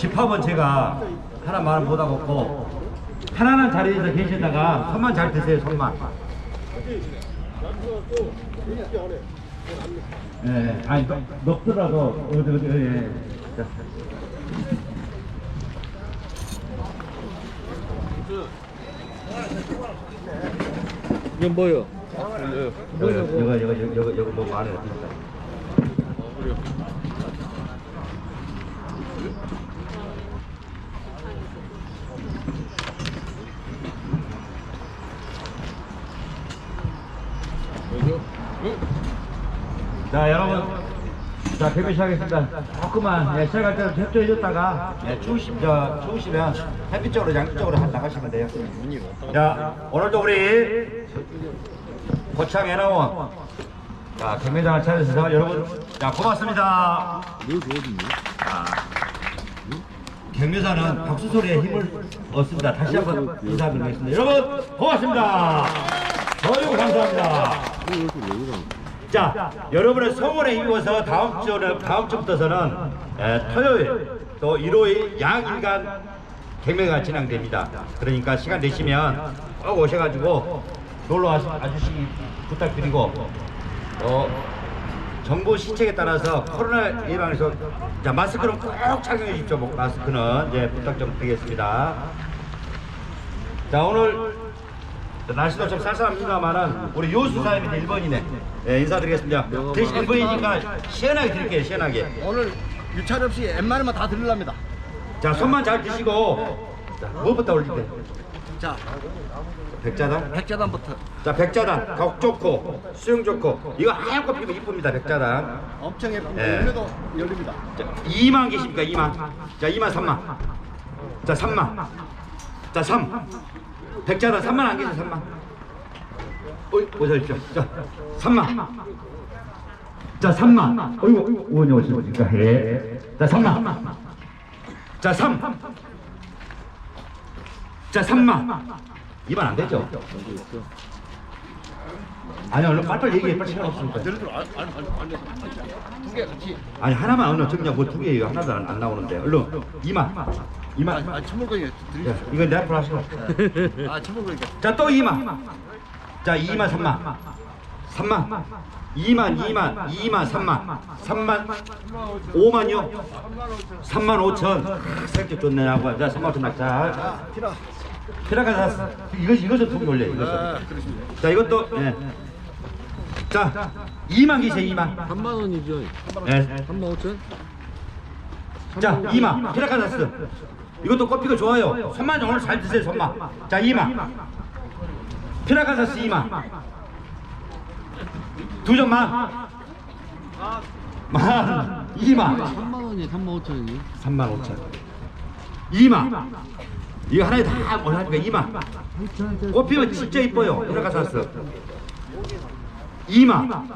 집합은 제가 하나 말은 못하고 편안한 자리에서 계시다가 손만 잘 드세요 손만 예, 아니 녹, 녹더라도 어디 어디 예. 자. 이건 뭐요? 이거 이거 이거 이거 이거 너무 많아요 진짜. 자 여러분. 자 개표 시작하겠습니다. 조금만. 예, 시작할 때는 협조해 줬다가 예, 추우시, 저, 추우시면 햇빛 쪽으로 양쪽 쪽으로 한 나가시면 돼요. 자 오늘도 우리 고창 애나원. 자 경매장을 찾으셔서 여러분 자 고맙습니다 경매사는 박수 소리에 힘을 얻습니다. 다시 한번 인사드리겠습니다. 여러분 고맙습니다. 어유 감사합니다. 자, 여러분의 성원에 힘입어서 다음 주는 다음 주부터서는 에, 토요일 또 일요일 양일간 경매가 진행됩니다. 그러니까 시간 되시면 꼭 오셔가지고 놀러 와- 와주시기 부탁드리고 어, 정부 시책에 따라서 코로나 예방에서 자 마스크는 꼭 착용해 주십시오. 목- 마스크는 이제 부탁 좀 드리겠습니다. 자 오늘 날씨도 좀 쌀쌀합니다만은 우리 요수사님이 1번이네 예, 인사드리겠습니다 대신 1번이니까 시원하게 드릴게요 시원하게 오늘 유찰 없이 웬만하면 다 드리랍니다. 자 손만 잘 드시고 자 뭐부터 올릴 게 자, 백자단 백자단부터 자 백자단 격 좋고 수영 좋고 이거 하얗고 피면 이쁩니다 백자단 엄청 예쁩니다. 예. 열매도 열립니다. 자 2만 계십니까 2만 자 2만 3만 자 3만 자 3 백자단 3만 안 계세요 3만 어이 오셔십시오 자 3만 자 3만 어이구 의원님 오시니까 예 자 3만 자 3. 자 3만 2만 안 되죠? 아니 얼른 빨리빨리 얘기해. 빨리 시간 없으니까. 두개 같이. 아니 하나만 어느 정량 뭐두 개예요. 하나도 안, 안 나오는데. 얼른 2만 2만 아, 천물건이 야, 드리죠. 이건 내 앞으로 하시고. 아, 천물건이. 자또 2만 자 2만 3만 3만 2만 2만 2만 3만 3만 5만요. 3만 5천. 생각 좋네 하고 자 3만 5천 낙자. 피라. 사 이거 이것도 두개 올려 아, 이것도 그렇습니다. 자 이것도 예. 자 2만 기세 2만. 3만 원이죠. 예. 3만 5천? 자 2만. 피라카사스 이것도 꼽히고 좋아요. 손만 오늘 잘 드세요 손만. 자 2만. 피라카사스 2만. 두 점만. 만. 2만. 3만 원이 3만 5천이니? 3만 5천. 2만 이거 하나에 다 뭐하니까 2만 꼽히면 진짜 이뻐요. 피라카사스 2만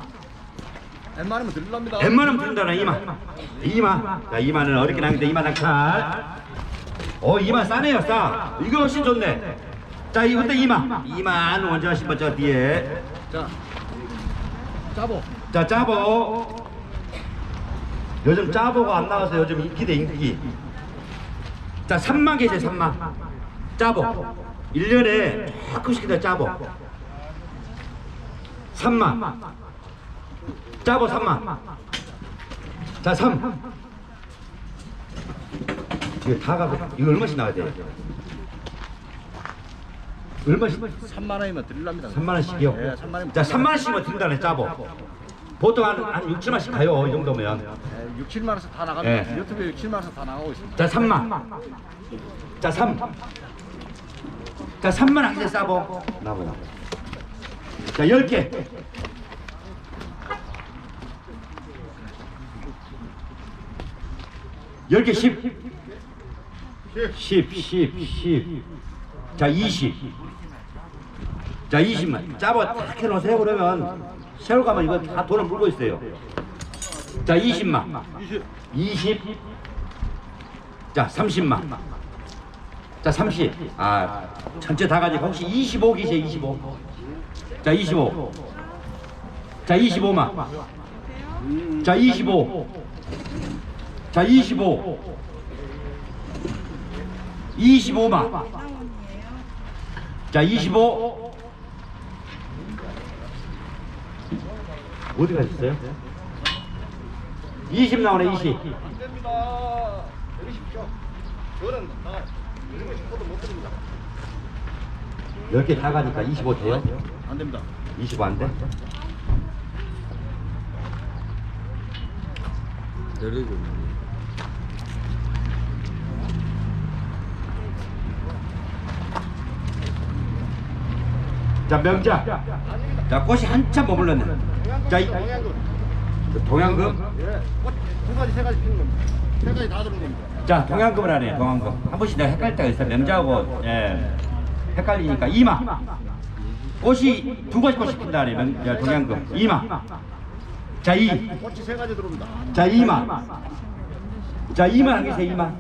웬만하면 드리랍니다. 웬만하면 드린다나 2만 2만 자 2만은 어렵게 나는데 2만 낙찰 어 2만 싸네요 싸. 이거 훨씬 좋네. 자 이것도 2만 2만 먼저 하신 분저 뒤에. 자, 짜보. 자 짜보. 요즘 짜보가 안 나와서 요즘 인기대 인기 자 3만 계세요 3만 짜보 1년에 조금씩 더 짜보 3만 짜보 3만 자 3. 이거 다 가고 이거 얼마씩 나와야 돼요? 얼마씩? 3만 원이면 드리랍니다. 3만 원씩이요? 예, 3만 원이면. 자 3만 원씩만 든다네 짜보 보통 한, 한 6, 7만씩 가요 이 정도면 예, 6, 7만 원에서 다 나갑니다. 예. 유튜브에 6, 7만 원에서 다 나가고 있습니다. 자 3만 자 3. 자 3만 한개 싸보 나보다 자 10개 열개 10. 10, 10, 10. 자, 20. 자, 20만. 짜봐 딱 해놓으세요. 그러면 세월 가면 이거 다 돈을 물고 있어요. 자, 20만. 20. 자, 30만. 자, 30. 아, 전체 다 가지고 혹시 25기세요, 25. 자, 25. 자, 25만. 자, 25. 자, 25. 25만. 자, 25. 어디 가셨어요? 20 나오네, 20. 안 됩니다. 내리십시오. 저는 나 이런 싶어도 못 드립니다. 10개 다 가니까 25 돼요? 안 됩니다. 25 안 돼? 내려줘. 자, 명자. 자, 꽃이 한참 머물렀네. 자, 이, 동양금. 동양금. 예. 꽃두 가지 세 가지 피는 겁니다. 세 가지 다 들은 겁니다. 자, 동양금을 하네, 동양금. 한 번씩 내가 헷갈릴 때가 있어. 명자하고, 예. 헷갈리니까 이마. 꽃이 두 가지 꽃이 핀다 하네, 명, 야, 동양금. 이마. 자, 이. 꽃이 세 가지 들어옵니다. 자, 이마. 자, 이마 안 계세요, 이마.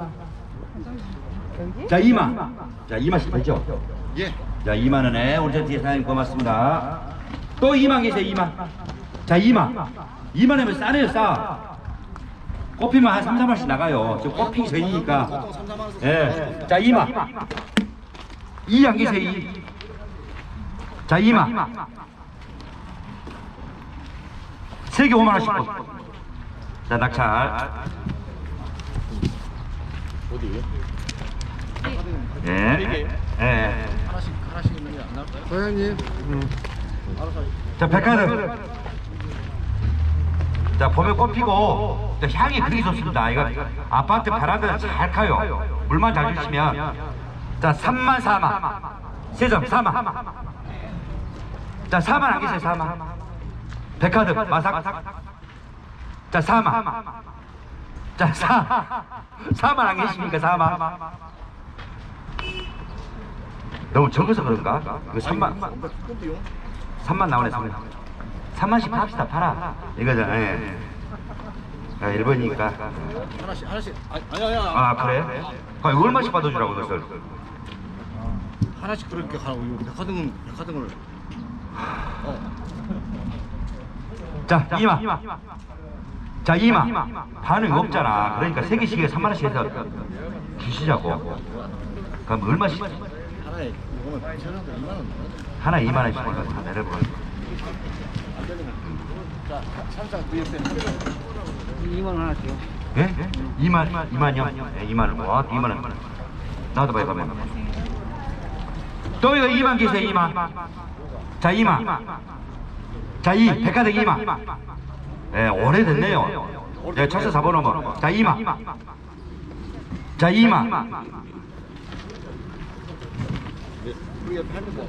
자, 이마. 자, 이마씩 되죠? 예. 자, 2만 원에 우리 저 뒤에 사장님 고맙습니다. 또 2만 계세요, 2만. 자, 2만. 2만 원이면 싸네요, 싸. 꽃피면 한 3, 4만씩 나가요. 지금 꽃피기 전이니까. 보통 3, 4만 원에서 예. 자, 2만. 2안 계세요, 2. 자, 2만. 세개 5만 원씩. 자, 낙찰. 어디? 예. 예. 하나씩 하나씩 있는 게안 나올까요? 사장님. 알아서. 자, 백화점. 자, 봄에 꽃 피고 자, 향이 그리 좋습니다. 이거 아파트 베란다에 잘 가요. 물만 잘 주시면. 자, 3만 4만. 세점 4만. 자, 4만 안 계세요, 4만. 백화점 마삭. 자, 4만. 자, 4. 4만 안 계십니까, 4만. 너무 적어서 그런가? 이거 3만. 꽃도요? 3만 나오네 3만 3만씩 합시다 팔아 이거죠 예. 아, 1번이니까 하나씩 하나씩. 아니 아니 아니. 아 그래? 아, 이거 얼마씩 받아주라고 그랬어 하나씩 그렇게 하고 이거 백화등 백화등을. 어. 자 2만 자 2만 반응이 없잖아 그러니까 3개씩에 3만원씩 해서 주시자고 그럼 얼마씩 하나에 이거는 천원도 2만 원. 하나 2만원씩 해서 다 내려버려 안 되는 거. 자, 삼장 그 옆에 2만 원 하나씩요. 예? 2만 2만요? 예, 2만 원 와 2만 원 나도 봐요 가면. 또 이거 2만 계세요 2만. 자 2만. 자 2 백화점 2만. 예 오래됐네요. 예 차서 4번 넘어 자 2만. 자 2만. 그 옆에 하는 거.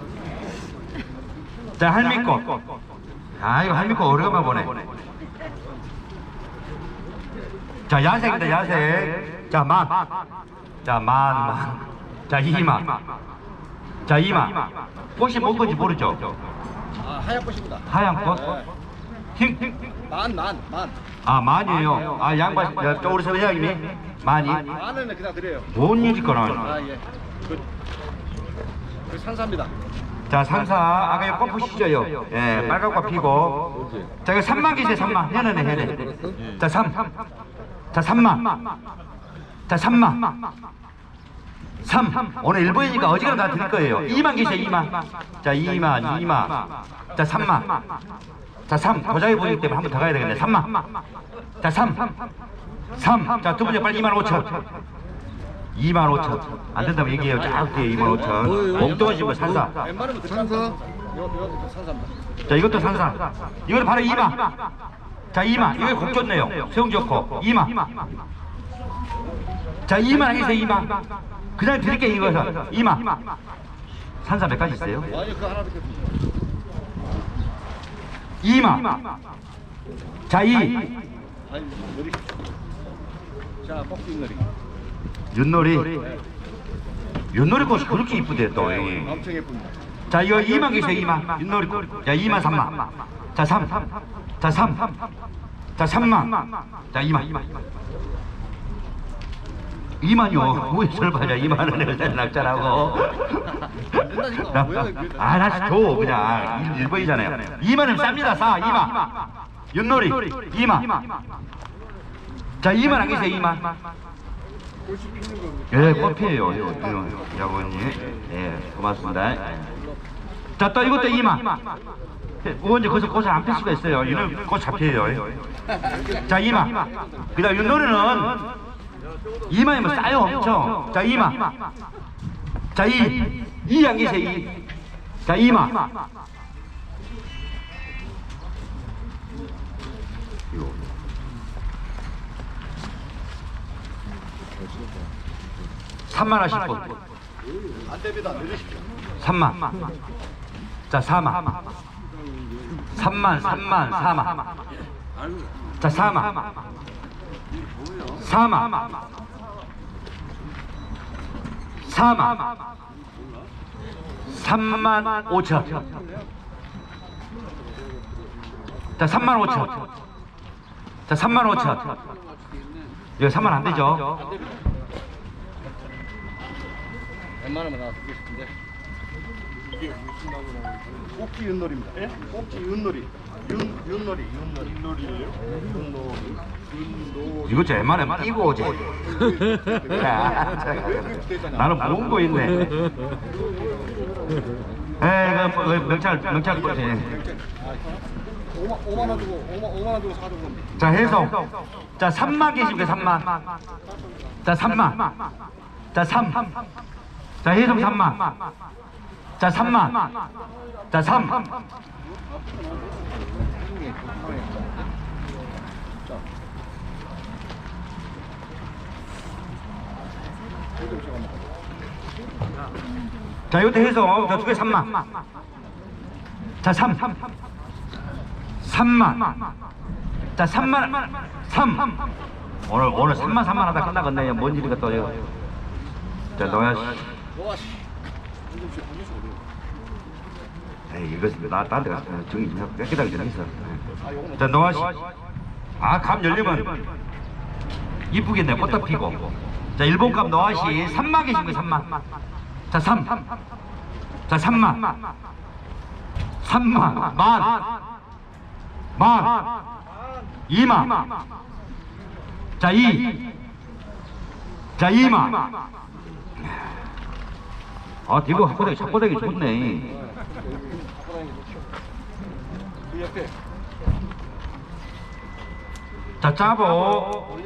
자 할미꽃 아 이거 할미꽃 오래간만 보네. 자 야색이다 야색 자만자만만자 2만 자 2만 꽃이 뭔 건지 모르죠? 아, 하얀 꽃입니다. 하얀 꽃? 흰, 만, 만, 만. 아 만이에요. 아 양반 야, 또 우리 선생님이 많이? 만은 그냥 드려요. 뭔 일이 거나 아, 예. 그, 그 산사입니다. 자 상사. 아까 이거 꽃 보시죠 요. 예 빨간 꽃 피고 자 이거 3만 계세요 3만 해내네 해내 자 3. 자 3만 자 3만 3 오늘 1번이니까 어지간하면 다 드릴 거예요. 2만 계세요 2만. 자 2만 2만. 자 3만 자 3 도자기 보이기 때문에 한 번 더 가야 되겠네. 3만 자 3 3 자 두 번째 빨리 2만 5천 2만 5천. 안 된다면 얘기해요. 짧게 2만 5천. 엉뚱하신 거 산사. 웬만하면 산사? 자 이것도 산사. 이거는 바로 2만 자 2만 이거 곡 좋네요. 수영 좋고 2만 자 2만 하겠어요 2만 그냥 드릴게요 이거서 2만 산사 몇 가지 있어요? 아니, 그 하나 듣겠습니다. 2만 자2 아니, 머리. 자, 뻑기 머리. 윷놀이? 윷놀이 꽃이 그렇게 이쁘대 또 이. 엄청 예쁩니다. 자 이거 2만 계세요 2만. 윷놀이 꽃. 자 2만 3만. 자 3. 자 3. 자 3만. 자 2만. 2만요. 왜 설마자 2만 원을 낙찰하고. 된다니까. 아 다시 줘 그냥. 1번이잖아요. 2만 원 쌉니다 싸 2만 윷놀이 2만 자 2만 안 계세요 2만 예, 꽃피에요, 요, 요, 야구님. 예, 고맙습니다. 자, 또 이것도 이마. 의원님, 거기서 꽃을 안 필 수가 있어요. 이는 꽃 잡혀요. 자, 이마. 그 다음, 이 노래는 이마이면 싸요, 엄청. 자, 이마. 자, 이. 이안 계세요, 이. 자, 이마. 3만 하실 분. 안 됩니다. 내리십시오. 3만. 자, 4만. 3만, 3만, 4만. 자, 4만. 4만. 4만. 3만 5천. 자, 3만 5천. 자, 3만 5천. 이거 3만 안 되죠? 웬만하면 나 듣고 싶은데. 이게 무슨 나무라고 꼭지 윷놀이입니다. 예? 꼭지 윷놀이. 윷 윷놀이 윷놀이. 윷놀이예요? 윷놀이. 윷놀이. 이거 제 웬만하면 끼고 오지. 나는 모은 거 있네. 에이, 그, 그 명찰, 명찰 거지. 5만 5만 원 주고 5만 5만 원 주고 사준 겁니다. 자, 해서. 자, 3만 계십니까, 3만. 자, 3만. 자, 3. 자, 해성 3만. 자, 3만. 자, 3. 자, 이것도 해서 자, 두개 3만. 자, 3. 3만. 자, 3만. 3. 오늘 오늘 3만 3만 하다 끝나겠네. 뭔 일이가 또 이거. 자, 너야 씨. 와 씨. 어디? 에이, 이거 나딴데 가서 정리 좀 해. 기다려 좀 있어. 자, 노아 씨. 아, 감 열리면 이쁘겠네. 꽃도 피고. 자, 일본 감 노아 씨 3만 계신 거 3만. 자, 3. 자, 3만. 3만. 만. 만. 2만. 자, 2. 자, 2만. 아, 이거 학고대기 착고대기 좋네. 자, 짜보.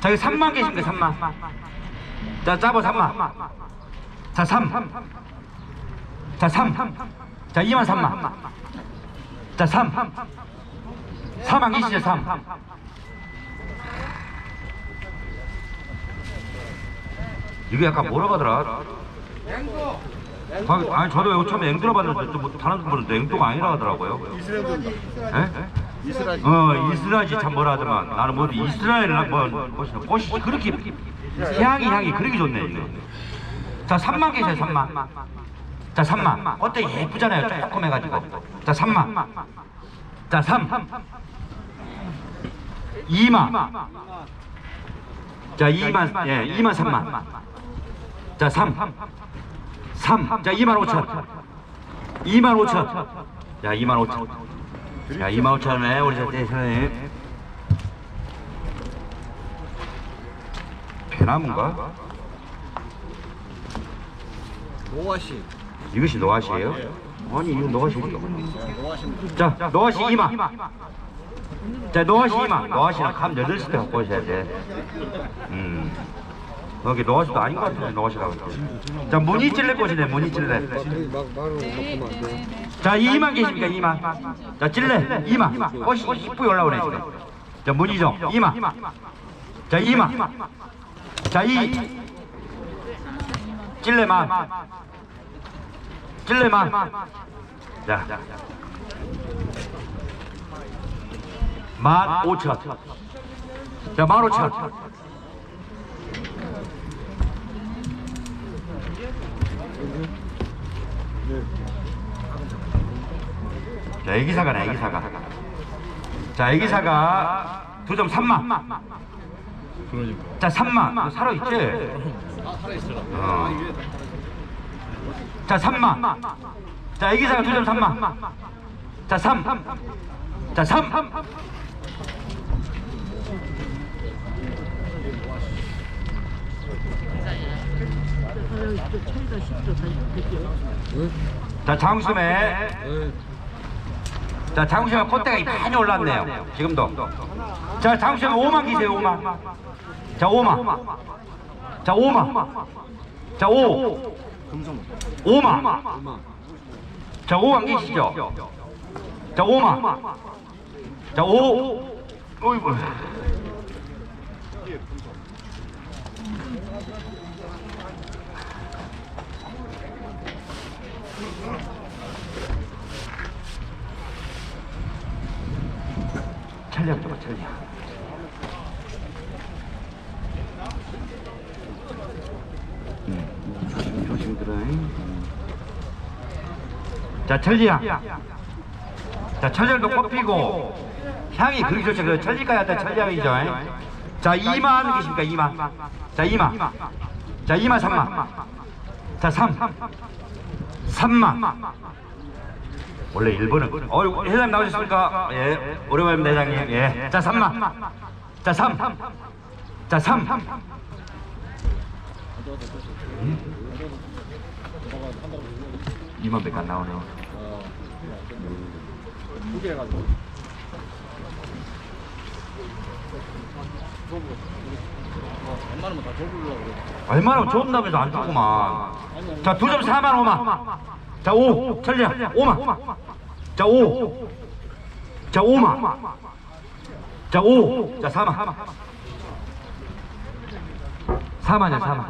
자, 여기 3만 계십니까, 3만. 자, 짜보 3만. 자, 3. 자, 3. 자, 2만 3만. 자, 3. 3만 계시죠, 3. 이게 약간 뭐라고 하더라? 아, 아니, 저도 이거 처음에 앵두라 봤는데, 또 뭐, 다른 분들은 앵두가 아니라 하더라고요. 에? 이스라엘. 어 이스라엘이 참 뭐라 하더만. 나는 뭐 이스라엘 뭐 멋있는 꽃이 그렇게 향이 향이 그렇게 좋네 이거. 자 3만 계세요 3만. 자 3만. 어때? 예쁘잖아요 조금 해가지고. 자 3만. 자 3 2만. 자 2만 예 2만 3만. 자 3 3. 자 2만 5천 2만 5천 자 2만 5천 자, 2만 5천 원에 우리 대선님 배나무인가? 노아 씨. 이것이 노아시예요? 아니 이거 노아시 어디 노아 씨입니다. 자, 노아시 2만 자, 노아시 2만 노아시는 감 8시 때 갖고 오셔야 돼 음. 여기 노아시도 아닌 것 같은데 노아시라고 자, 무늬 찔레 꽃이네 무늬 찔레. 자, 2만 계십니까 2만 자, 찔레 2만 꽃이 이쁘게 올라오네 지금. 자, 무늬죠? 2만 자, 2만 자, 2 찔레만. 찔레만. 자, 만 오천. 자, 만 오천 자, 애기사가네, 애기사가. 자, 애기사가 두점 3만. 자, 3만. 살아있지? 아. 어. 자, 3만. 자, 애기사가 두점 3만. 자, 3. 자, 3. 자, 장수매. 자, 장수매 콧대가 많이 올랐네요. 지금도. 자, 장수매 5만 기세요, 5만. 자, 5만. 자, 5만. 자, 5. 5만. 자, 5만 계시죠? 자, 5만. 자, 5. 어이구. 촬영 좀 촬영. 음. 자 천리야. 자 천리도 꼽히고 향이 그리 좋죠. 그 천리까지 왔다 천리향이죠. 자 2만 계십니까 2만. 자 2만. 자 2만 3만. 자 3. 3만. 원래 1번은 어 회장님 나오셨습니까? 예 오랜만입니다 회장님 예자 3만 자 3. 자 3. 예? 2만 밖에 안 나오네요 두개 해가지고. 웬만하면 다 줘보려고 그래. 얼마나 좋은다면서 안 주구만 자 2점 4만 5만. 자 5 천리야. 5만. 자 5 자 5만. 자 5 자 4만. 4만이야 4만.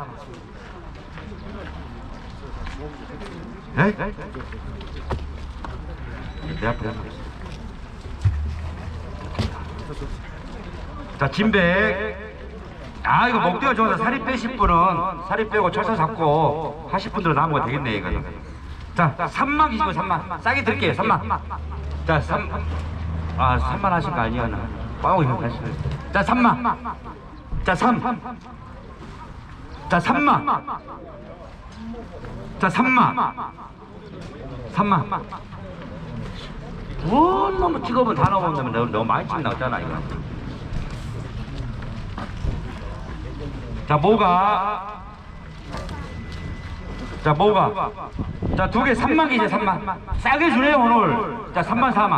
에? 내 앞에 하나 있어. 자 진백. 아 이거 목대가 좋아서 살이 빼실 분은 살이 빼고 철사 잡고 하실 분들은 나무가 되겠네 이거는. 자 3만 기시고 3만. 싸게 드릴게요 3만. 자 3, 아 3만 하신 거 아니었나. 꽝이 하시네 자 3만. 자 3. 자 3만. 자 3만. 3만. 뭐 너무 직업은 다 너무, 너무 많이 찍 나왔잖아 이거 자 뭐가. 자 뭐가. 자 두 개 3만 개죠 3만. 싸게 주네요 오늘. 자 3만 4만